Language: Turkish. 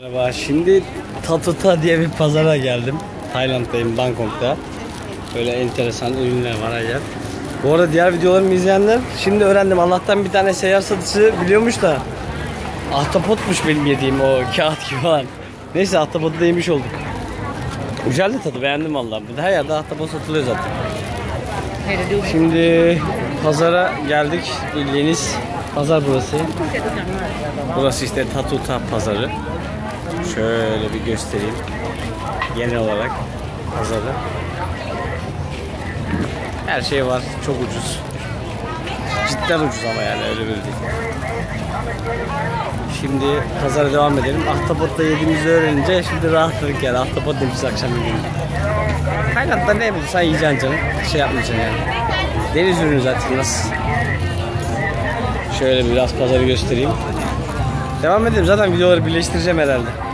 Merhaba, şimdi Tatuta diye bir pazara geldim. Tayland'dayım, Bangkok'ta. Böyle enteresan ürünler var acayip. Bu arada diğer videolarımı izleyenler şimdi öğrendim. Allah'tan bir tane seyyar satıcı biliyormuş da ahtapotmuş benim yediğim o kağıt gibi olan. Neyse ahtapotu da yemiş olduk. Güzeldi tadı beğendim vallahi. Burada her yerde ahtapot satılıyor zaten. Şimdi pazara geldik. Bildiğiniz pazar burası. Burası işte Tatuta pazarı. Şöyle bir göstereyim. Genel olarak pazarı. Her şey var. Çok ucuz. Cidden ucuz ama yani öyle böyle değil. Şimdi pazara devam edelim. Ahtapotla yediğimizi öğrenince şimdi rahatladık yani. Ahtapot demişiz akşam yemeğinde. Tayland'da ne bulursan yiyeceksin canım. Şey yapmayacaksın yani. Deniz ürünü zaten nasıl? Şöyle biraz pazarı göstereyim. Devam edelim. Zaten videoları birleştireceğim herhalde.